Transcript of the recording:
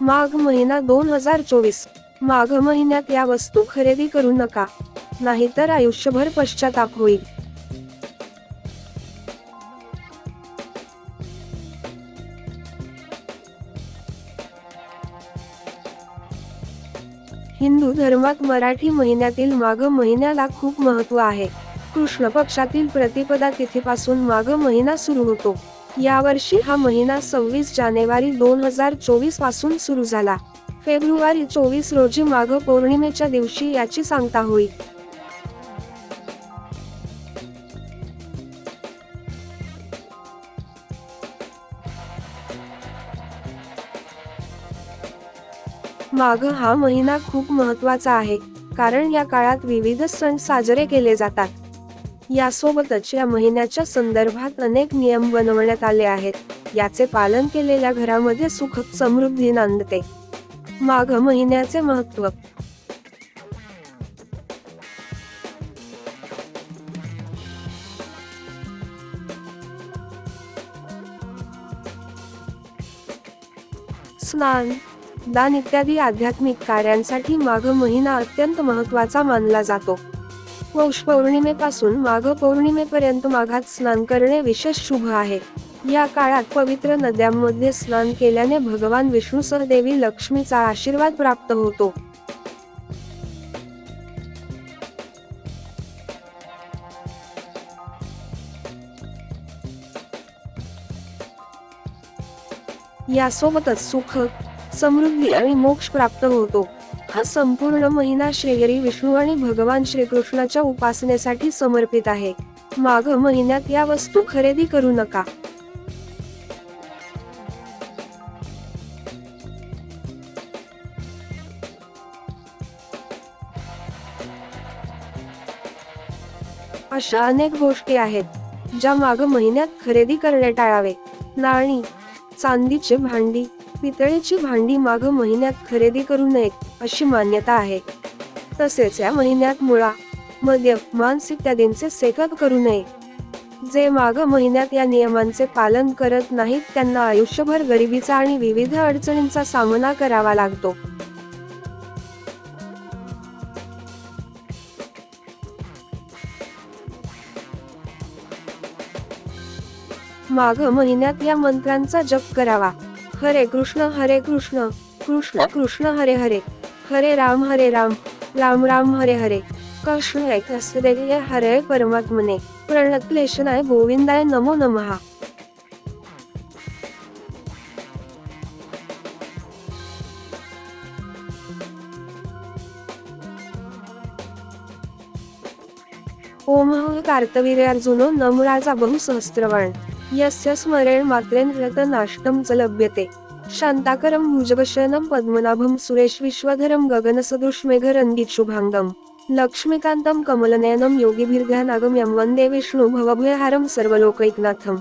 माघ महिना दोन हजार चोवीस. माघ महिन्यात या वस्तू खरेदी करू नका. नाहीतर आयुष्यभर पश्चाताप होईल. हिंदू धर्मात मराठी महिन्यातील माघ महिन्याला खूप महत्त्व आहे. कृष्ण पक्षातील प्रतिपदा तिथीपासून माघ महिना सुरू होतो. यावर्षी हा महिना सव्वीस जानेवारी दोन हजार चोवीसपासून सुरू झाला. फेब्रुवारी चोवीस रोजी माघ पौर्णिमेच्या दिवशी याची सांगता होईल. माघ हा महिना खूप महत्त्वाचा आहे कारण या काळात विविध सण साजरे केले जातात. यासोबतच या महिन्याच्या संदर्भात अनेक नियम बनवण्यात आले आहेत. याचे पालन केलेल्या घरामध्ये सुख समृद्धी नांदते. माघ महिन्याचे महत्त्व स्नान दान इत्यादी आध्यात्मिक कार्यांसाठी माघ महिना अत्यंत महत्त्वाचा मानला जातो. पौष पौर्णिमेपासून माघ पौर्णिमेपर्यंत माघात स्नान करणे विशेष शुभ आहे. या काळात पवित्र नद्यांमध्ये स्नान केल्याने भगवान विष्णूसह देवी लक्ष्मीचा आशीर्वाद प्राप्त होतो. यासोबतच सुख समृद्धी आणि मोक्ष प्राप्त होतो. हा संपूर्ण महिना श्रीहरी विष्णू आणि भगवान श्रीकृष्णाच्या उपासनेसाठी समर्पित आहे. माघ महिन्यात या वस्तू खरेदी करू नका. अशा अनेक गोष्टी आहेत ज्या माघ महिन्यात खरेदी करणे टाळावे. नाणी चांदीचे भांडी पितळेची भांडी माग महिन्यात खरेदी करू नयेत अशी मान्यता आहे. तसेच या महिन्यात मुळा मद्य मांस इत्यादींचे सेकत करू नये. जे माग महिन्यात या नियमांचे पालन करत नाहीत त्यांना आयुष्यभर गरिबीचा आणि विविध अडचणींचा सामना करावा लागतो. माघ महिन्यात या मंत्रांचा जप करावा. हरे कृष्ण हरे कृष्ण. कृष्ण कृष्ण हरे हरे. हरे राम हरे राम. राम राम हरे हरे. कृष्ण एक असलेले हरे परमात्मने. प्रणक्लेशनाय गोविंदाय नमो नमः. ओम कार्तवीर्यार्जुनो नमराजा बहुसहस्रवाण यस्य स्मरेण मात्रेन रतनाष्टम च लभ्यते। शांताकरम भुजगशयनम पद्मनाभं सुरेश विश्वधरं गगनसदृश्मेघरङ्गित शुभांगम लक्ष्मीकान्तं कमलनयनं योगिभिर्ध्यानागम्यं वन्दे विष्णु भवभयहारं सर्वलोकैकनाथम्।